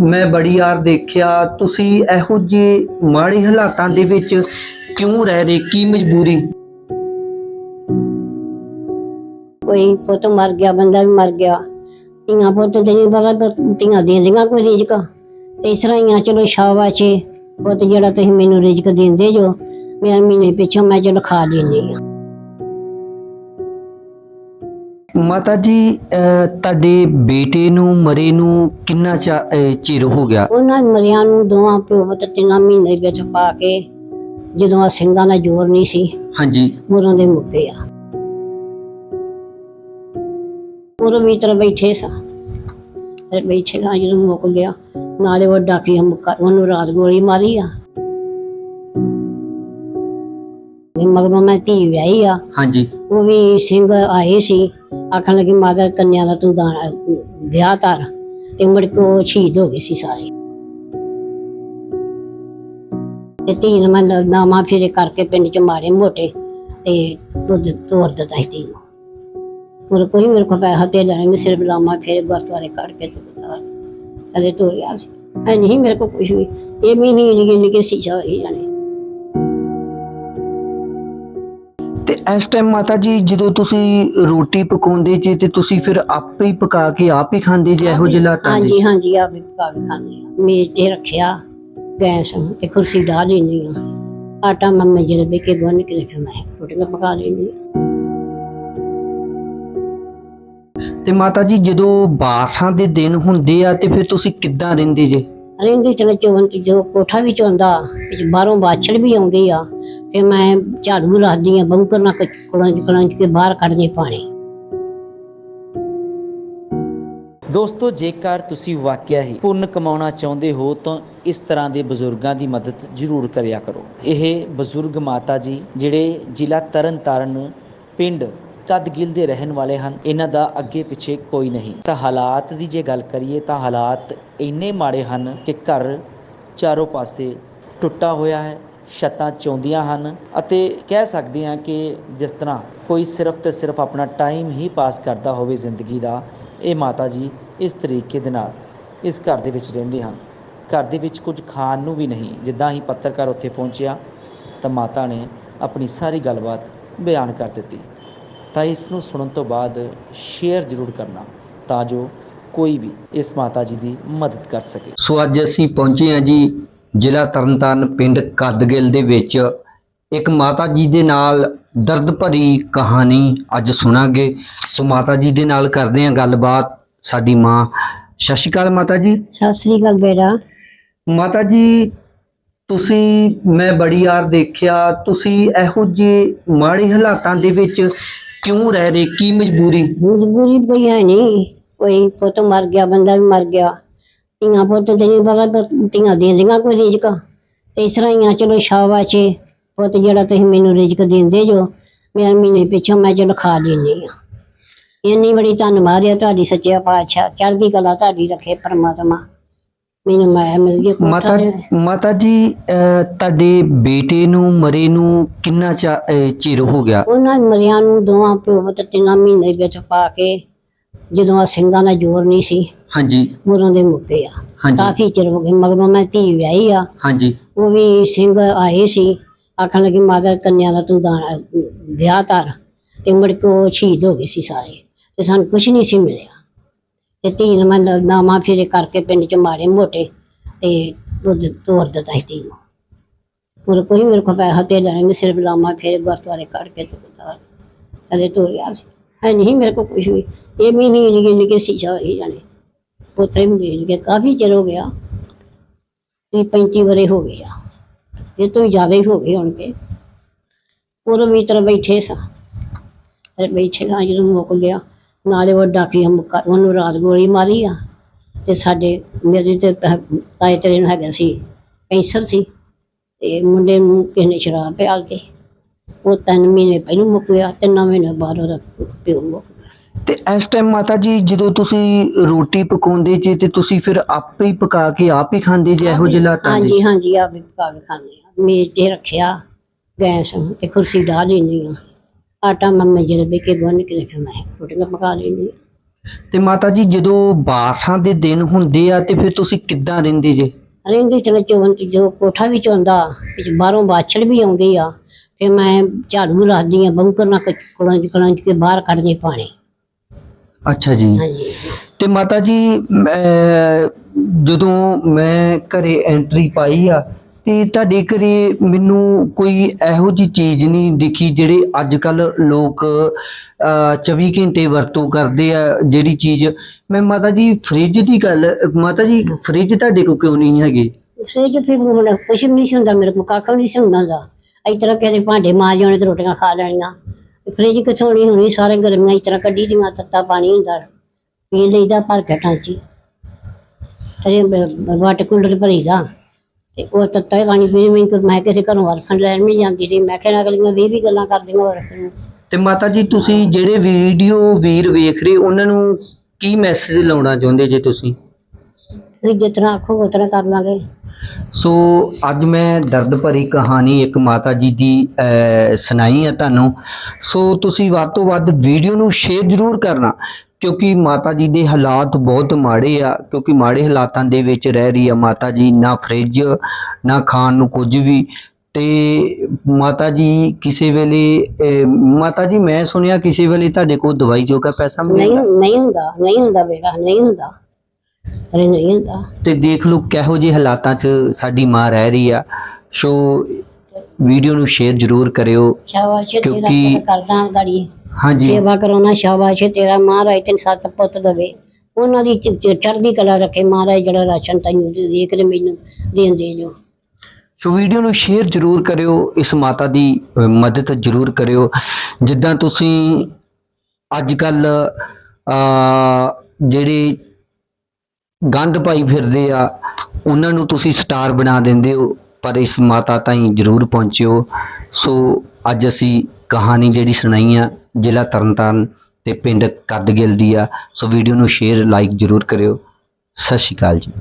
ਮੈਂ ਬੜੀ ਵਾਰ ਦੇਖਿਆ, ਤੁਸੀਂ ਇਹੋ ਜਿਹੇ ਮਾੜੇ ਹਾਲਾਤਾਂ ਦੇ ਵਿੱਚ ਕਿਉਂ ਰਹਿ ਰਹੇ? ਕੀ ਮਜਬੂਰੀ? ਕੋਈ ਪੁੱਤ ਮਰ ਗਿਆ, ਬੰਦਾ ਵੀ ਮਰ ਗਿਆ। ਧੀਆਂ ਪੁੱਤ ਤੇ ਨਹੀਂ ਪਤਾ ਧੀਆਂ ਦੇਂਦੀਆਂ ਕੋਈ ਰਿਜ਼ਕ। ਤੇ ਇਸ ਤਰ੍ਹਾਂ ਹੀ ਆ, ਚਲੋ ਸ਼ਾਬਾਸ਼ ਏ। ਪੁੱਤ ਜਿਹੜਾ ਤੁਸੀਂ ਮੈਨੂੰ ਰਿਜ਼ਕ ਦਿੰਦੇ ਜੋ ਮੈਂ ਮਹੀਨੇ ਪਿੱਛੋਂ ਮੈਂ ਚਲੋ ਖਾ ਦਿੰਦੀ ਆ। ਮਾਤਾ ਜੀ ਅਹ, ਤੁਹਾਡੇ ਬੇਟੇ ਨੂੰ ਮਰੇ ਨੂੰ ਕਿੰਨਾ ਚਾ- ਅਹ, ਚਿਰ ਹੋ ਗਿਆ? ਉਹਨਾਂ ਮਰਿਆਂ ਨੂੰ ਦੋਵਾਂ ਪਿਓ ਪੁੱਤ ਤਿੰਨਾਂ ਮਹੀਨੇ ਵਿੱਚ ਪਾ ਕੇ ਜਦੋਂ ਆ ਸਿੰਘਾਂ ਦਾ ਜ਼ੋਰ ਨਹੀਂ ਸੀ ਹਾਂਜੀ। ਉਦੋਂ ਦੇ ਮੁੱਕੇ ਆ। ਉਹ ਭੀਤਰ ਬੈਠੇ ਸਾ। ਫਿਰ ਬੈਠੇ ਸਾਂ ਜਦੋਂ ਮੁੱਕ ਗਿਆ ਨਾਲੇ ਉਹ ਡਾਕੀਆ ਮੁੱਕਾ ਉਹਨੂੰ ਰਾਤ ਗੋਲੀ ਮਾਰੀ ਆ। ਵੀ ਮਗਰੋਂ ਮੈਂ ਧੀ ਵਿਆਹੀ ਆ। ਹਾਂਜੀ। ਉਹ ਵੀ ਸਿੰਘ ਆਏ ਸੀ, ਆਖਣ ਲੱਗੀ, ਮਾਤਾ ਕੰਨਿਆ ਦਾ ਤੂੰ ਦਾਨ ਵਿਆਹ ਧਰ। ਤੇ ਮੁੜ ਕੇ ਉਹ ਸ਼ਹੀਦ ਹੋ ਗਏ ਸੀ ਸਾਰੇ। ਤੇ ਧੀ ਮੈਂ ਨਾਮਾ ਫੇਰੇ ਕਰਕੇ ਪਿੰਡ ਚ ਮਾਰੇ ਮੋਟੇ ਤੇ ਦੁੱਧ ਤੋਰ ਦਿੱਤਾ ਸੀ ਧੀ ਨੂੰ। ਹੋਰ ਕੋਈ ਮੇਰੇ ਕੋਲ ਪੈਸਾ ਤੇ ਲੈਣ ਮੈਂ ਸਿਰਫ ਲਾਮਾ ਫੇਰੇ ਗੁਰਦੁਆਰੇ ਕੱਢ ਕੇ ਤੇ ਬਤਾ ਅਰੇ ਤੋਰਿਆ ਸੀ। ਐ ਨਹੀਂ ਮੇਰੇ ਕੋਲ ਕੁਝ ਵੀ, ਇਹ ਵੀ ਨਹੀਂ ਨਿੱਕੇ ਨਿੱਕੇ ਸੀਸਾ ਹੋਈ ਜਾਣੇ ਤੇ ਇਸ ਟਾਈਮ ਮਾਤਾ ਜੀ ਜਦੋਂ ਤੁਸੀਂ ਰੋਟੀ ਪਕਾਉਂਦੇ ਜੀ ਤੇ ਤੁਸੀਂ ਫਿਰ ਆਪੇ ਹੀ ਪਕਾ ਕੇ ਆਪ ਹੀ ਖਾਂਦੇ ਜੀ ਇਹੋ ਜਿਹੇ ਹਾਲਾਤਾਂ ਦੇ ਹਾਂਜੀ ਹਾਂਜੀ ਆ ਵੀ ਪਕਾ ਕੇ ਖਾਂਦੇ ਆ। ਮੇਜ਼ ਤੇ ਰੱਖਿਆ ਗੈਸ ਤੇ ਕੁਰਸੀ ਢਾ ਲੈਂਦੀ ਆ। ਆਟਾ ਮੰਮੇ ਜਿਹੜੇ ਬੇ ਕੇ ਗੁੰਨ ਕੇ ਰੱਖਿਆ ਮੈਂ ਰੋਟੀਆਂ ਪਕਾ ਲੈਂਦੀ ਆ। ਤੇ ਮਾਤਾ ਜੀ ਜਦੋਂ ਬਾਰਸਾਂ ਦੇ ਦਿਨ ਹੁੰਦੇ ਆ ਤੇ ਫਿਰ ਤੁਸੀਂ ਕਿੱਦਾਂ ਰਹਿੰਦੇ ਜੇ? ਰਹਿੰਦੀ ਚਲੇ ਚੋਂ ਜੋ ਕੋਠਾ ਵੀ ਚੋਂਦਾ ਵਿੱਚ ਬਾਹਰੋਂ ਬਾਛੜ ਵੀ ਆਉਂਦੇ ਆ। ਤੇ ਮੈਂ ਝਾੜੂ ਰੱਖਦੀ ਆ ਬੰਕਰ ਨਾਲ ਕੁੜਾਂ ਚ ਕੇ ਬਾਹਰ ਕੱਢਦੇ ਪਾਣੀ। ਦੋਸਤੋ, ਜੇਕਰ ਤੁਸੀਂ ਵਾਕਿਆ ਹੀ ਪੁੰਨ ਕਮਾਉਣਾ ਚਾਹੁੰਦੇ ਹੋ, ਤਾਂ ਇਸ ਤਰ੍ਹਾਂ ਦੇ ਬਜ਼ੁਰਗਾਂ ਦੀ ਮਦਦ ਜ਼ਰੂਰ ਕਰਿਆ ਕਰੋ। ਇਹ ਬਜ਼ੁਰਗ ਮਾਤਾ ਜੀ, ਜਿਹੜੇ ਜ਼ਿਲ੍ਹਾ ਤਰਨਤਾਰਨ ਪਿੰਡ ਕਦਗਿਲ ਦੇ ਰਹਿਣ ਵਾਲੇ ਹਨ, ਇਹਨਾਂ ਦਾ ਅੱਗੇ ਪਿੱਛੇ ਕੋਈ ਨਹੀਂ। ਤਾਂ ਹਾਲਾਤ ਦੀ ਜੇ ਗੱਲ ਕਰੀਏ, ਤਾਂ ਹਾਲਾਤ ਇੰਨੇ ਮਾੜੇ ਹਨ ਕਿ ਘਰ ਚਾਰੋਂ ਪਾਸੇ ਟੁੱਟਾ ਹੋਇਆ ਹੈ। ਛੱਤਾਂ ਚੌਂਦੀਆਂ ਹਨ ਅਤੇ ਕਹਿ ਸਕਦੇ ਹਾਂ ਕਿ ਜਿਸ ਤਰ੍ਹਾਂ ਕੋਈ ਸਿਰਫ ਤੇ ਸਿਰਫ ਆਪਣਾ ਟਾਈਮ ਹੀ ਪਾਸ ਕਰਦਾ ਹੋਵੇ ਜ਼ਿੰਦਗੀ ਦਾ, ਇਹ ਮਾਤਾ ਜੀ ਇਸ ਤਰੀਕੇ ਦੇ ਨਾਲ ਇਸ ਘਰ ਦੇ ਵਿੱਚ ਰਹਿੰਦੇ ਹਨ। ਘਰ ਦੇ ਵਿੱਚ ਕੁਝ ਖਾਣ ਨੂੰ ਵੀ ਨਹੀਂ, ਜਿੱਦਾਂ ਹੀ ਪੱਤਰਕਾਰ ਉੱਥੇ ਪਹੁੰਚਿਆ ਤਾਂ ਮਾਤਾ ਨੇ ਆਪਣੀ ਸਾਰੀ ਗੱਲਬਾਤ ਬਿਆਨ ਕਰ ਦਿੱਤੀ। ਤਾਂ ਇਸ ਨੂੰ ਸੁਣਨ ਤੋਂ ਬਾਅਦ ਸ਼ੇਅਰ ਜ਼ਰੂਰ ਕਰਨਾ ਤਾਂ ਜੋ ਕੋਈ ਵੀ ਇਸ ਮਾਤਾ ਜੀ ਦੀ ਮਦਦ ਕਰ ਸਕੇ। ਸੋ ਅੱਜ ਅਸੀਂ ਪਹੁੰਚੇ ਹਾਂ ਜੀ ਜ਼ਿਲ੍ਹਾ ਤਰਨਤਾਰਨ ਪਿੰਡ ਕਦਗਿਲ ਦੇ ਵਿੱਚ ਇੱਕ ਮਾਤਾ ਜੀ ਦੇ ਨਾਲ ਦਰਦ ਭਰੀ ਕਹਾਣੀ ਅੱਜ ਸੁਣਾਂਗੇ। ਸੋ ਮਾਤਾ ਜੀ ਦੇ ਨਾਲ ਕਰਦੇ ਹਾਂ ਗੱਲਬਾਤ। ਸਾਡੀ ਮਾਂ ਸਤਿ ਸ਼੍ਰੀ ਅਕਾਲ ਮਾਤਾ ਜੀ। ਸਤਿ ਸ੍ਰੀ ਅਕਾਲ ਬੇਟਾ। ਮਾਤਾ ਜੀ ਤੁਸੀਂ ਮੈਂ ਬੜੀ ਵਾਰ ਦੇਖਿਆ ਤੁਸੀਂ ਇਹੋ ਜਿਹੇ ਮਾੜੇ ਹਾਲਾਤਾਂ ਦੇ ਵਿੱਚ ਕਿਉਂ ਰਹਿ ਰਹੇ? ਕੀ ਮਜਬੂਰੀ? ਮਜਬੂਰੀ ਕੋਈ ਹੈ ਨਹੀਂ। ਕੋਈ ਪੁੱਤ ਮਰ ਗਿਆ ਬੰਦਾ ਵੀ ਮਰ ਗਿਆ। ਧੀਆਂ ਪੁੱਤ ਤੇ ਨਹੀਂ ਪਤਾ ਧੀਆਂ ਦੇਂਦੀਆਂ ਕੋਈ ਰਿਜ਼ਕ। ਤੇ ਇਸ ਤਰ੍ਹਾਂ ਹੀ ਆ ਚਲੋ ਸ਼ਾਬਾਸ਼ ਏ। ਪੁੱਤ ਜਿਹੜਾ ਤੁਸੀਂ ਮੈਨੂੰ ਰਿਜ਼ਕ ਦਿੰਦੇ ਜੋ ਮੈਂ ਮਹੀਨੇ ਪਿੱਛੋਂ ਮੈਂ ਚਲੋ ਖਾ ਦਿੰਦੀ ਆ। ਇੰਨੀ ਬੜੀ ਧੰਨਵਾਦ ਹੈ ਤੁਹਾਡੀ ਸੱਚੇ ਪਾਤਸ਼ਾਹ। ਚੜ੍ਹਦੀ ਕਲਾ ਤੁਹਾਡੀ ਰੱਖੇ ਪਰਮਾਤਮਾ। ਮੈਨੂੰ ਮੈਂ ਮਿਲ ਗਈ ਮਾਤਾ ਮਾਤਾ ਜੀ ਅਹ, ਤੁਹਾਡੇ ਬੇਟੇ ਨੂੰ ਮਰੇ ਨੂੰ ਕਿੰਨਾ ਚਾ- ਅਹ, ਚਿਰ ਹੋ ਗਿਆ? ਉਹਨਾਂ ਮਰਿਆਂ ਨੂੰ ਦੋਵਾਂ ਪਿਓ ਪੁੱਤ ਤਿੰਨਾਂ ਮਹੀਨੇ ਵਿੱਚ ਪਾ ਕੇ ਜਦੋਂ ਆ ਸਿੰਘਾਂ ਦਾ ਜ਼ੋਰ ਨਹੀਂ ਸੀ ਹਾਂਜੀ। ਉਦੋਂ ਦੇ ਮੁੱਕੇ ਆ। ਹਾਂਜੀ। ਕਾਫੀ ਚਿਰ ਹੋ ਗਏ ਮਗਰੋਂ ਮੈਂ ਧੀ ਵਿਆਹੀ ਆ। ਹਾਂਜੀ। ਉਹ ਵੀ ਸਿੰਘ ਆਏ ਸੀ ਆਖਣ ਲੱਗੀ ਮਾਤਾ ਕੰਨਿਆ ਦਾ ਤੂੰ ਦਾਨ ਵਿਆਹ ਧਰ ਤੇ ਮੁੜ ਕੇ ਉਹ ਸ਼ਹੀਦ ਹੋ ਗਏ ਸੀ ਸਾਰੇ। ਤੇ ਸਾਨੂੰ ਕੁਝ ਨਹੀਂ ਸੀ ਮਿਲਿਆ। ਤੇ ਧੀ ਨੂੰ ਮੈਂ ਨਾਮਾ ਫੇਰੇ ਕਰਕੇ ਪਿੰਡ ਚ ਮਾਰੇ ਮੋਟੇ ਤੇ ਦੁੱਧ ਤੋਰ ਦਿੱਤਾ ਸੀ ਧੀ ਨੂੰ। ਹੋਰ ਕੋਈ ਮੇਰੇ ਕੋਲ ਪੈਸਾ ਤੇ ਲੈਣ ਸਿਰਫ ਲਾਮਾ ਫੇਰੇ ਗੁਰਦੁਆਰੇ ਕੱਢ ਕੇ ਤੇ ਬਤਾ ਅਰੇ ਤੋਰਿਆ ਸੀ। ਹੈ ਨਹੀਂ, ਮੇਰੇ ਕੋਲ ਕੁਝ ਵੀ। ਇਹ ਵੀ ਨਹੀਂ ਨਿੱਕੇ ਨਿੱਕੇ ਸੀਸਾ ਹੋਈ ਜਾਣੇ। ਉੱਥੇ ਵੀ ਨਹੀਂ। ਨਿੱਕੇ ਕਾਫੀ ਚਿਰ ਹੋ ਗਿਆ। ਵੀਹ 35 ਵਰੇ ਹੋ ਗਏ ਆ। ਇਹ ਤੋਂ ਵੀ ਜ਼ਿਆਦਾ ਹੀ ਹੋ ਗਏ ਹੋਣਗੇ। ਉਹ ਭੀਤਰ ਬੈਠੇ ਸਾਂ। ਫਿਰ ਬੈਠੇ ਸਾਂ ਜਦੋਂ ਮੁੱਕ ਗਿਆ। ਨਾਲੇ ਉਹ ਡਾਕੀ ਮੁੱਕਾ, ਉਹਨੂੰ ਰਾਤ ਗੋਲੀ ਮਾਰੀ ਆ। ਤੇ ਸਾਡੇ, ਮੇਰੇ ਤੇ ਤਾਏ ਤੇਰੇ ਨੂੰ ਹੈਗਾ ਸੀ, ਕੈਂਸਰ ਸੀ। ਤੇ ਮੁੰਡੇ ਨੂੰ ਕਿਸੇ ਨੇ ਸ਼ਰਾਬ ਪਿਆ ਕੇ ਉਹ ਤਿੰਨ ਮਹੀਨੇ ਪਹਿਲਾਂ ਮੁੱਕ ਗਿਆ ਤਿੰਨ ਮਹੀਨੇ ਬਾਅਦ ਉਹਦਾ ਪਿਓ ਮੁੱਕ ਗਿਆ। ਤੇ ਇਸ ਟਾਈਮ ਮਾਤਾ ਜੀ ਜਦੋਂ ਤੁਸੀਂ ਰੋਟੀ ਪਕਾਉਂਦੇ ਜੀ ਤੇ ਤੁਸੀਂ ਫਿਰ ਆਪੇ ਹੀ ਪਕਾ ਕੇ ਆਪ ਹੀ ਖਾਂਦੇ ਜੀ? ਇਹੋ ਜਿਹੇ ਹਾਲਾਤਾਂ ਦੇ ਹਾਂਜੀ ਹਾਂਜੀ ਆ ਵੀ ਪਕਾ ਕੇ ਖਾਂਦੇ ਆ। ਮੇਜ਼ ਤੇ ਰੱਖਿਆ ਗੈਸ ਤੇ ਕੁਰਸੀ ਢਾ ਲੈਂਦੀ ਆ। ਆਟਾ ਮੰਮੇ ਜਿਹੜੇ ਬੇ ਕੇ ਗੁੰਨ ਕੇ ਰੱਖਿਆ ਮੈਂ ਰੋਟੀਆਂ ਪਕਾ ਲੈਂਦੀ ਤੇ ਮਾਤਾ ਜੀ ਜਦੋਂ ਬਾਰਸ਼ਾਂ ਦੇ ਦਿਨ ਹੁੰਦੇ ਆ ਤੇ ਫਿਰ ਤੁਸੀਂ ਕਿੱਦਾਂ ਰਹਿੰਦੇ ਜੇ? ਰਹਿੰਦੀ ਚਲ ਚੋਣ ਜੋ ਕੋਠਾ ਵੀ ਚੋਂਦਾ ਵਿੱਚ ਬਾਹਰੋਂ ਬਾਛੜ ਵੀ ਆਉਂਦੇ ਆ। ਤੇ ਮੈਂ ਝਾੜੂ ਰੱਖਦੀ ਆ ਬੰਕਰ ਨਾਲ ਕਲੰਜ ਕਲੰਜ ਕੇ ਬਾਹਰ ਕੱਢਦੇ ਪਾਣੀ। ਅੱਛਾ ਜੀ। ਹਾਂਜੀ। ਤੇ ਮਾਤਾ ਜੀ ਮੈਂ- ਜਦੋਂ ਮੈਂ ਘਰੇ ਐਂਟਰੀ ਪਾਈ ਆ ਤੇ ਤੁਹਾਡੇ ਘਰੇ ਮੈਨੂੰ ਕੋਈ ਇਹੋ ਜੀ ਚੀਜ਼ ਨਹੀਂ ਦਿਖੀ ਜਿਹੜੇ ਅੱਜ ਕੱਲ ਲੋਕ ਅਹ, 24 ਘੰਟੇ ਵਰਤੋਂ ਕਰਦੇ ਆ ਜਿਹੜੀ ਚੀਜ਼। ਮੈਂ ਮਾਤਾ ਜੀ ਫ੍ਰਿਜ ਦੀ ਗੱਲ ਮਾਤਾ ਜੀ ਫ੍ਰਿਜ ਤੁਹਾਡੇ ਕੋਲ ਕਿਉਂ ਨਹੀਂ ਹੈਗੇ? ਫ੍ਰਿਜ ਫਿਰ ਹੁਣ ਕੁਛ ਵੀ ਨਹੀਂ ਸੀ ਹੁੰਦਾ ਮੇਰੇ ਕੋਲ ਕਾਕਾ ਵੀ ਨਹੀਂ ਸੀ ਹੁੰਦਾ ਦਾ। ਤਰ੍ਹਾਂ ਕਿਸੇ ਭਾਂਡੇ ਮਾਰ ਜਾਣੇ ਤੇ ਰੋਟੀਆਂ ਖਾ ਲੈਣੀਆਂ। ਫ੍ਰਿਜ ਕਿਥੋਂ ਨਹੀਂ ਹੋਣੀ? ਸਾਰੇ ਗਰਮੀਆਂ ਇਸ ਤਰ੍ਹਾਂ ਕੱਢੀ ਦੀਆਂ ਤੱਤਾ ਪਾਣੀ ਹੁੰਦਾ। ਪੀ ਲਈਦਾ ਭਰ ਕੇ ਟਾਂਚੀ ਤੇ ਵਾਟਰ ਕੂਲਰ ਭਰੀਦਾ ਤੇ ਉਹ ਤੱਤਾ ਹੀ ਪਾਣੀ ਪੀਣ ਮੈਂ ਮੈਂ ਕਿਸੇ ਘਰੋਂ ਵਰਖਣ ਲੈਣ ਨਹੀਂ ਜਾਂਦੀ ਰਹੀ। ਮੈਂ ਕਿਹਾ ਅਗਲੀਆਂ ਵੀ ਵੀ ਗੱਲਾਂ ਕਰਦੀਆਂ ਵਰਖਣ ਨੂੰ ਤੇ ਮਾਤਾ ਜੀ ਤੁਸੀਂ ਜਿਹੜੇ ਵੀਡੀਓ ਵੀਰ ਵੇਖ ਰਹੇ ਉਹਨਾਂ ਨੂੰ ਕੀ ਮੈਸੇਜ ਲਾਉਣਾ ਚਾਹੁੰਦੇ ਜੇ ਤੁਸੀਂ? ਤੁਸੀਂ ਜਿਸ ਤਰ੍ਹਾਂ ਆਖੋ ਉਸ ਤਰ੍ਹਾਂ ਕਰ ਲਾਂਗੇ। ਸੋ ਅੱਜ ਮੈਂ ਦਰਦ ਭਰੀ ਕਹਾਣੀ ਇੱਕ ਮਾਤਾ ਜੀ ਦੀ ਸੁਣਾਈ ਹੈ ਤੁਹਾਨੂੰ। ਸੋ ਤੁਸੀਂ ਵੱਧ ਤੋਂ ਵੱਧ ਵੀਡੀਓ ਨੂੰ ਸ਼ੇਅਰ ਜ਼ਰੂਰ ਕਰਨਾ ਕਿਉਂਕਿ ਮਾਤਾ ਜੀ ਦੇ ਹਾਲਾਤ ਬਹੁਤ ਮਾੜੇ ਆ ਕਿਉਂਕਿ ਮਾੜੇ ਹਾਲਾਤਾਂ ਦੇ ਵਿੱਚ ਰਹਿ ਰਹੀ ਆ ਮਾਤਾ ਜੀ ਨਾ ਫ੍ਰਿਜ ਨਾ ਖਾਣ ਨੂੰ ਕੁਝ ਵੀ। ਤੇ ਮਾਤਾ ਜੀ ਕਿਸੇ ਵੇਲੇ ਮਾਤਾ ਜੀ ਮੈਂ ਸੁਣਿਆ ਕਿਸੇ ਵੇਲੇ ਤੁਹਾਡੇ ਕੋਲ ਦਵਾਈ ਜੋਗਾ ਪੈਸਾ ਨਹੀਂ ਨਹੀਂ ਹੁੰਦਾ ਨਹੀਂ ਹੁੰਦਾ ਬੇਟਾ ਨਹੀਂ ਹੁੰਦਾ। ਹੁੰਦਾ। ਤੇ ਦੇਖ ਲਓ ਕਿਹੋ ਜਿਹੇ ਹਾਲਾਤਾਂ 'ਚ ਸਾਡੀ ਮਾਂ ਰਹਿ ਰਹੀ ਆ। ਸੋ ਵੀਡੀਓ ਨੂੰ ਸ਼ੇਅਰ ਜ਼ਰੂਰ ਕਰਿਓ ਸ਼ਾਬਾਸ਼ ਏ ਤੇਰਾ ਕਿਉਂਕਿ- ਪੁੱਤ ਕਰਦਾ ਗਾੜੀ। ਹਾਂਜੀ। ਸੇਵਾ ਕਰਾਉਣਾ ਸ਼ਾਬਾਸ਼ ਏ ਤੇਰਾ ਮਹਾਰਾਜ ਤੈਨੂੰ ਸੱਤ ਪੁੱਤ ਦਵੇ। ਉਹਨਾਂ ਦੀ ਚ- ਚ- ਚੜ੍ਹਦੀ ਕਲਾ ਰੱਖੇ ਮਹਾਰਾਜ ਜਿਹੜਾ ਰਾਸ਼ਨ ਤੈਨੂੰ ਦੇ ਦੇ ਕੇ ਮੈਨੂੰ ਦੇਂਦੇ ਜੋ। ਸੋ ਵੀਡੀਓ ਨੂੰ ਸ਼ੇਅਰ ਜ਼ਰੂਰ ਕਰਿਓ ਇਸ ਮਾਤਾ ਦੀ ਅ, ਮਦਦ ਜ਼ਰੂਰ ਕਰਿਓ। ਜਿੱਦਾਂ ਤੁਸੀਂ ਅੱਜ ਕੱਲ ਜਿਹੜੇ ਗੰਦ ਪਾਈ ਫਿਰਦੇ ਆ, ਉਹਨਾਂ ਨੂੰ ਤੁਸੀਂ ਸਟਾਰ ਬਣਾ ਦਿੰਦੇ ਹੋ, ਪਰ ਇਸ ਮਾਤਾ ਤਾਈਂ ਜ਼ਰੂਰ ਪਹੁੰਚਿਓ। ਸੋ ਅੱਜ ਅਸੀਂ ਕਹਾਣੀ ਜਿਹੜੀ ਸੁਣਾਈ ਆ, ਜ਼ਿਲ੍ਹਾ ਤਰਨਤਾਰਨ ਤੇ ਪਿੰਡ ਕੱਦਗਿੱਲ ਦੀ ਆ। ਸੋ ਵੀਡੀਓ ਨੂੰ ਸ਼ੇਅਰ ਲਾਈਕ ਜ਼ਰੂਰ ਕਰਿਓ। ਸਤਿ ਸ਼੍ਰੀ ਅਕਾਲ ਜੀ।